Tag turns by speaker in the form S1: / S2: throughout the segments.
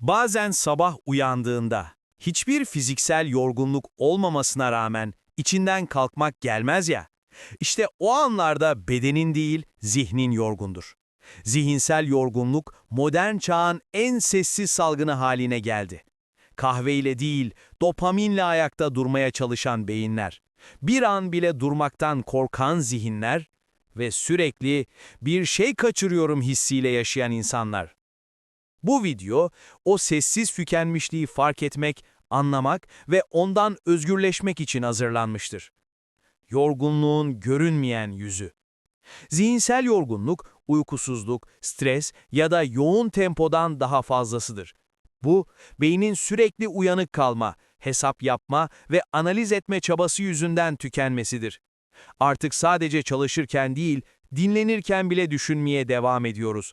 S1: Bazen sabah uyandığında hiçbir fiziksel yorgunluk olmamasına rağmen içinden kalkmak gelmez ya. İşte o anlarda bedenin değil, zihnin yorgundur. Zihinsel yorgunluk modern çağın en sessiz salgını haline geldi. Kahveyle değil, dopaminle ayakta durmaya çalışan beyinler, bir an bile durmaktan korkan zihinler ve sürekli bir şey kaçırıyorum hissiyle yaşayan insanlar. Bu video, o sessiz tükenmişliği fark etmek, anlamak ve ondan özgürleşmek için hazırlanmıştır. Yorgunluğun görünmeyen yüzü. Zihinsel yorgunluk, uykusuzluk, stres ya da yoğun tempodan daha fazlasıdır. Bu, beynin sürekli uyanık kalma, hesap yapma ve analiz etme çabası yüzünden tükenmesidir. Artık sadece çalışırken değil, dinlenirken bile düşünmeye devam ediyoruz.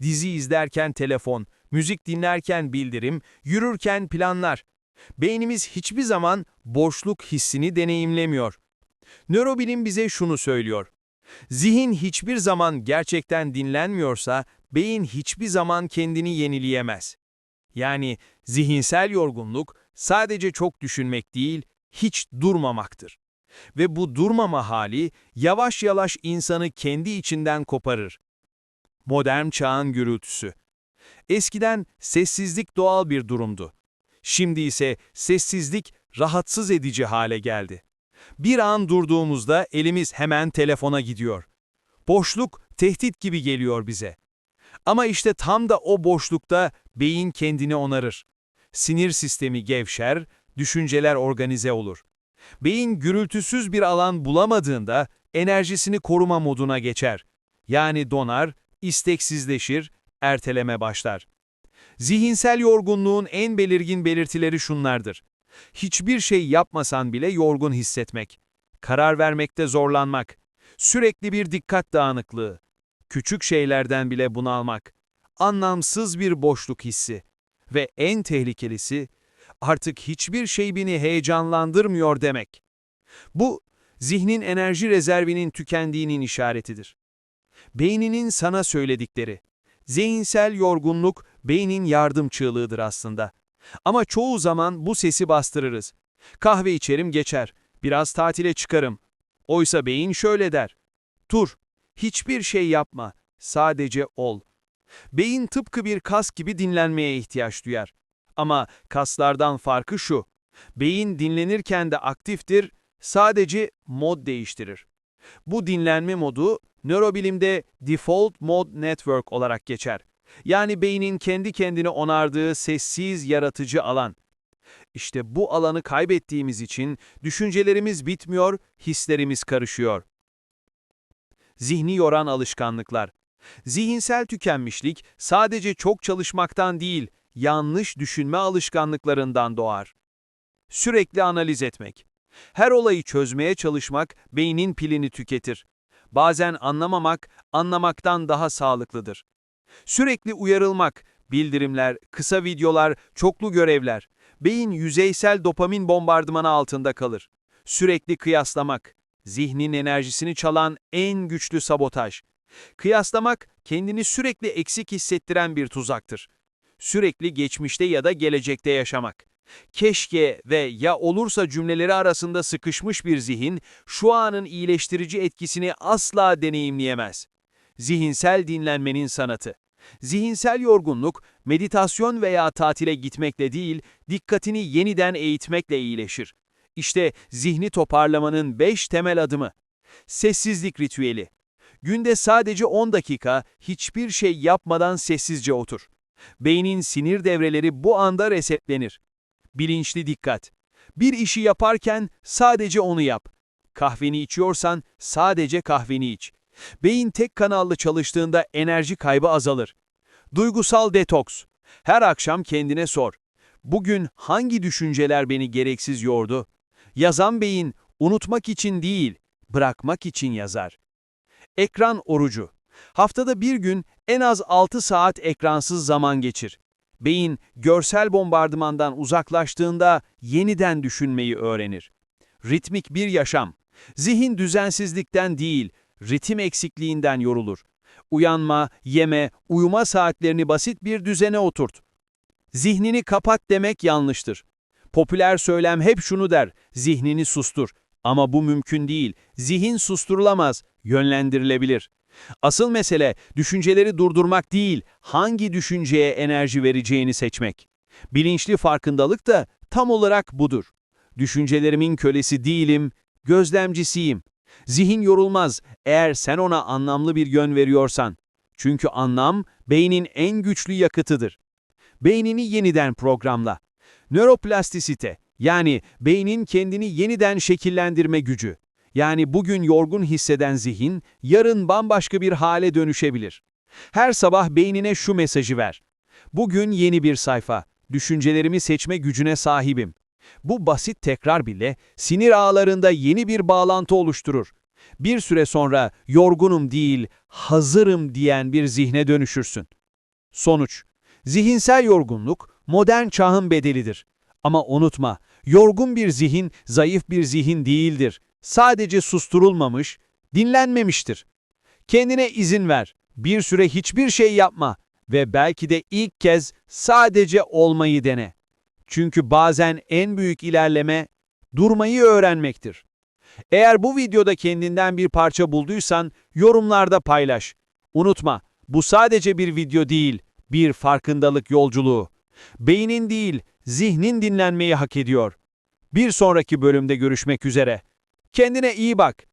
S1: Dizi izlerken telefon, müzik dinlerken bildirim, yürürken planlar. Beynimiz hiçbir zaman boşluk hissini deneyimlemiyor. Nörobilim bize şunu söylüyor. Zihin hiçbir zaman gerçekten dinlenmiyorsa, beyin hiçbir zaman kendini yenileyemez. Yani zihinsel yorgunluk sadece çok düşünmek değil, hiç durmamaktır. Ve bu durmama hali yavaş yavaş insanı kendi içinden koparır. Modern çağın gürültüsü. Eskiden sessizlik doğal bir durumdu. Şimdi ise sessizlik rahatsız edici hale geldi. Bir an durduğumuzda elimiz hemen telefona gidiyor. Boşluk tehdit gibi geliyor bize. Ama işte tam da o boşlukta beyin kendini onarır. Sinir sistemi gevşer, düşünceler organize olur. Beyin gürültüsüz bir alan bulamadığında enerjisini koruma moduna geçer. Yani donar, isteksizleşir, erteleme başlar. Zihinsel yorgunluğun en belirgin belirtileri şunlardır. Hiçbir şey yapmasan bile yorgun hissetmek, karar vermekte zorlanmak, sürekli bir dikkat dağınıklığı, küçük şeylerden bile bunalmak, anlamsız bir boşluk hissi ve en tehlikelisi artık hiçbir şey beni heyecanlandırmıyor demek. Bu, zihnin enerji rezervinin tükendiğinin işaretidir. Beyninin sana söyledikleri. Zihinsel yorgunluk beynin yardım çığlığıdır aslında. Ama çoğu zaman bu sesi bastırırız. Kahve içerim geçer, biraz tatile çıkarım. Oysa beyin şöyle der. Dur, hiçbir şey yapma, sadece ol. Beyin tıpkı bir kas gibi dinlenmeye ihtiyaç duyar. Ama kaslardan farkı şu. Beyin dinlenirken de aktiftir, sadece mod değiştirir. Bu dinlenme modu nörobilimde default mode network olarak geçer. Yani beynin kendi kendine onardığı sessiz yaratıcı alan. İşte bu alanı kaybettiğimiz için düşüncelerimiz bitmiyor, hislerimiz karışıyor. Zihni yoran alışkanlıklar. Zihinsel tükenmişlik sadece çok çalışmaktan değil, yanlış düşünme alışkanlıklarından doğar. Sürekli analiz etmek. Her olayı çözmeye çalışmak beynin pilini tüketir. Bazen anlamamak, anlamaktan daha sağlıklıdır. Sürekli uyarılmak, bildirimler, kısa videolar, çoklu görevler. Beyin yüzeysel dopamin bombardımanı altında kalır. Sürekli kıyaslamak, zihnin enerjisini çalan en güçlü sabotaj. Kıyaslamak, kendini sürekli eksik hissettiren bir tuzaktır. Sürekli geçmişte ya da gelecekte yaşamak. Keşke ve ya olursa cümleleri arasında sıkışmış bir zihin, şu anın iyileştirici etkisini asla deneyimleyemez. Zihinsel dinlenmenin sanatı. Zihinsel yorgunluk, meditasyon veya tatile gitmekle değil, dikkatini yeniden eğitmekle iyileşir. İşte zihni toparlamanın 5 temel adımı. Sessizlik ritüeli. Günde sadece 10 dakika hiçbir şey yapmadan sessizce otur. Beynin sinir devreleri bu anda resetlenir. Bilinçli dikkat. Bir işi yaparken sadece onu yap. Kahveni içiyorsan sadece kahveni iç. Beyin tek kanallı çalıştığında enerji kaybı azalır. Duygusal detoks. Her akşam kendine sor. Bugün hangi düşünceler beni gereksiz yordu? Yazan beyin unutmak için değil, bırakmak için yazar. Ekran orucu. Haftada bir gün en az 6 saat ekransız zaman geçir. Beyin görsel bombardımandan uzaklaştığında yeniden düşünmeyi öğrenir. Ritmik bir yaşam. Zihin düzensizlikten değil, ritim eksikliğinden yorulur. Uyanma, yeme, uyuma saatlerini basit bir düzene oturt.
S2: Zihnini kapat demek yanlıştır. Popüler söylem hep şunu der, zihnini sustur. Ama bu mümkün değil. Zihin susturulamaz, yönlendirilebilir. Asıl mesele düşünceleri durdurmak değil, hangi düşünceye enerji vereceğini seçmek. Bilinçli farkındalık da tam olarak budur. Düşüncelerimin kölesi değilim, gözlemcisiyim. Zihin yorulmaz eğer sen ona anlamlı bir yön veriyorsan. Çünkü anlam beynin en güçlü yakıtıdır. Beynini yeniden programla. Nöroplastisite yani beynin kendini yeniden şekillendirme gücü. Yani bugün yorgun hisseden zihin yarın bambaşka bir hale dönüşebilir. Her sabah beynine şu mesajı ver. Bugün yeni bir sayfa. Düşüncelerimi seçme gücüne sahibim. Bu basit tekrar bile sinir ağlarında yeni bir bağlantı oluşturur. Bir süre sonra yorgunum değil, hazırım diyen bir zihne dönüşürsün. Sonuç Zihinsel yorgunluk modern çağın bedelidir. Ama unutma, yorgun bir zihin zayıf bir zihin değildir. Sadece susturulmamış, dinlenmemiştir. Kendine izin ver, bir süre hiçbir şey yapma ve belki de ilk kez sadece olmayı dene. Çünkü bazen en büyük ilerleme durmayı öğrenmektir. Eğer bu videoda kendinden bir parça bulduysan yorumlarda paylaş. Unutma, bu sadece bir video değil, bir farkındalık yolculuğu. Beynin değil, zihnin dinlenmeyi hak ediyor. Bir sonraki bölümde görüşmek üzere. Kendine iyi bak.